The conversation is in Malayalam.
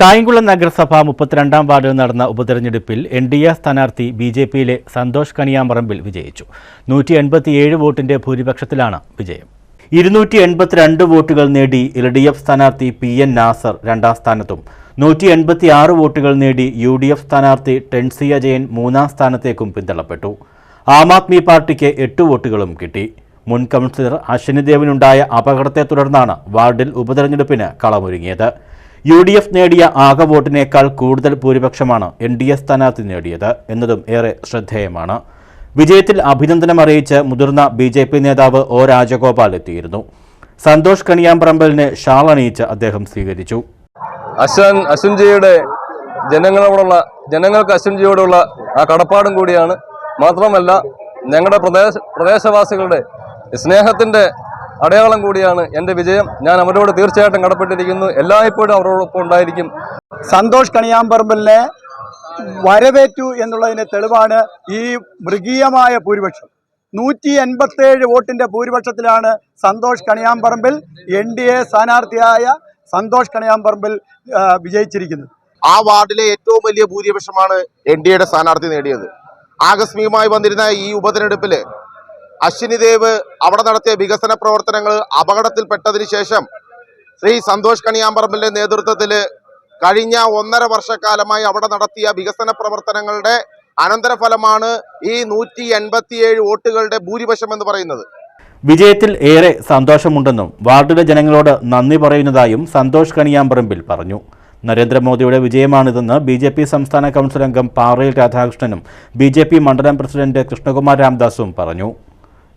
കായംകുളം നഗരസഭ മുപ്പത്തിരണ്ടാം വാർഡിൽ നടന്ന ഉപതെരഞ്ഞെടുപ്പിൽ എൻ ഡി എ സ്ഥാനാർത്ഥി ബി ജെ പിയിലെ സന്തോഷ് കണിയാമ്പറമ്പിൽ വിജയിച്ചു. നൂറ്റി എൺപത്തിയേഴ് വോട്ടിന്റെ ഭൂരിപക്ഷത്തിലാണ് വിജയം. ഇരുന്നൂറ്റി എൺപത്തിരണ്ട് വോട്ടുകൾ നേടി എൽ ഡി എഫ് സ്ഥാനാർത്ഥി പി എൻ നാസർ രണ്ടാം സ്ഥാനത്തും. നൂറ്റി എൺപത്തി ആറ് വോട്ടുകൾ നേടി യു ഡി എഫ് സ്ഥാനാർത്ഥി ടെൻസി അജയൻ മൂന്നാം സ്ഥാനത്തേക്കും പിന്തള്ളപ്പെട്ടു. ആം ആദ്മി പാർട്ടിക്ക് എട്ട് വോട്ടുകളും കിട്ടി. മുൻ കൗൺസിലർ അശ്വനിദേവിനുണ്ടായ അപകടത്തെ തുടർന്നാണ് വാർഡിൽ ഉപതെരഞ്ഞെടുപ്പിന് കളമൊരുങ്ങിയത്. യു ഡി എഫ് നേടിയ ആകെ വോട്ടിനേക്കാൾ കൂടുതൽ ഭൂരിപക്ഷമാണ് എൻ ഡി എ സ്ഥാനാർത്ഥി നേടിയത് എന്നതും ഏറെ ശ്രദ്ധേയമാണ്. വിജയത്തിൽ അഭിനന്ദനം അറിയിച്ച് മുതിർന്ന ബി ജെ പി നേതാവ് ഒ രാജഗോപാൽ എത്തിയിരുന്നു. സന്തോഷ് കണിയാമ്പറമ്പലിന് ഷാൾ അണിയിച്ച് അദ്ദേഹം സ്വീകരിച്ചു. അശ്വൻ അശ്വൻജിയുടെ ജനങ്ങളോടുള്ള ജനങ്ങൾക്ക് അശ്വൻജിയോടുള്ള ആ കടപ്പാടും കൂടിയാണ്. മാത്രമല്ല ഞങ്ങളുടെ പ്രദേശ പ്രദേശവാസികളുടെ സ്നേഹത്തിന്റെ അടയാളം കൂടിയാണ് എന്റെ വിജയം. ഞാൻ അവരോട് തീർച്ചയായിട്ടും കടപ്പെട്ടിരിക്കുന്നു. എല്ലായ്പ്പോഴും അവരോടൊപ്പം ഉണ്ടായിരിക്കും. സന്തോഷ് കണിയാമ്പറമ്പലിനെ വരവേറ്റു എന്നുള്ളതിന് തെളിവാണ് ഈ മൃഗീയമായ ഭൂരിപക്ഷം. നൂറ്റി എൺപത്തേഴ് വോട്ടിന്റെ ഭൂരിപക്ഷത്തിലാണ് Santhosh Kaniyamparambil N D A സ്ഥാനാർത്ഥിയായ Santhosh Kaniyamparambil വിജയിച്ചിരിക്കുന്നത്. ആ വാർഡിലെ ഏറ്റവും വലിയ ഭൂരിപക്ഷമാണ് എൻ ഡി എയുടെ സ്ഥാനാർത്ഥി നേടിയത്. ആകസ്മികമായി വന്നിരുന്ന ഈ ഉപതെരഞ്ഞെടുപ്പിൽ അശ്വിനി ദേവ് അവിടെ നടത്തിയ വികസന പ്രവർത്തനങ്ങൾ അപകടത്തിൽപ്പെട്ടതിന് ശേഷം ശ്രീ സന്തോഷ് കണിയാമ്പറമ്പിന്റെ നേതൃത്വത്തിൽ കഴിഞ്ഞ ഒന്നര വർഷക്കാലമായി അവിടെ നടത്തിയ വികസന പ്രവർത്തനങ്ങളുടെ അനന്തരഫലമാണ് ഈ നൂറ്റി എൺപത്തിയേഴ് വോട്ടുകളുടെ ഭൂരിപക്ഷം എന്ന് പറയുന്നത്. വിജയത്തിൽ ഏറെ സന്തോഷമുണ്ടെന്നും വാർഡിലെ ജനങ്ങളോട് നന്ദി പറയുന്നതായും സന്തോഷ് കണിയാമ്പറമ്പിൽ പറഞ്ഞു. നരേന്ദ്രമോദിയുടെ വിജയമാണിതെന്ന് ബി ജെ പി സംസ്ഥാന കൗൺസിൽ അംഗം പാറയിൽ രാധാകൃഷ്ണനും ബി ജെ പി മണ്ഡലം പ്രസിഡന്റ് കൃഷ്ണകുമാർ രാംദാസും പറഞ്ഞു.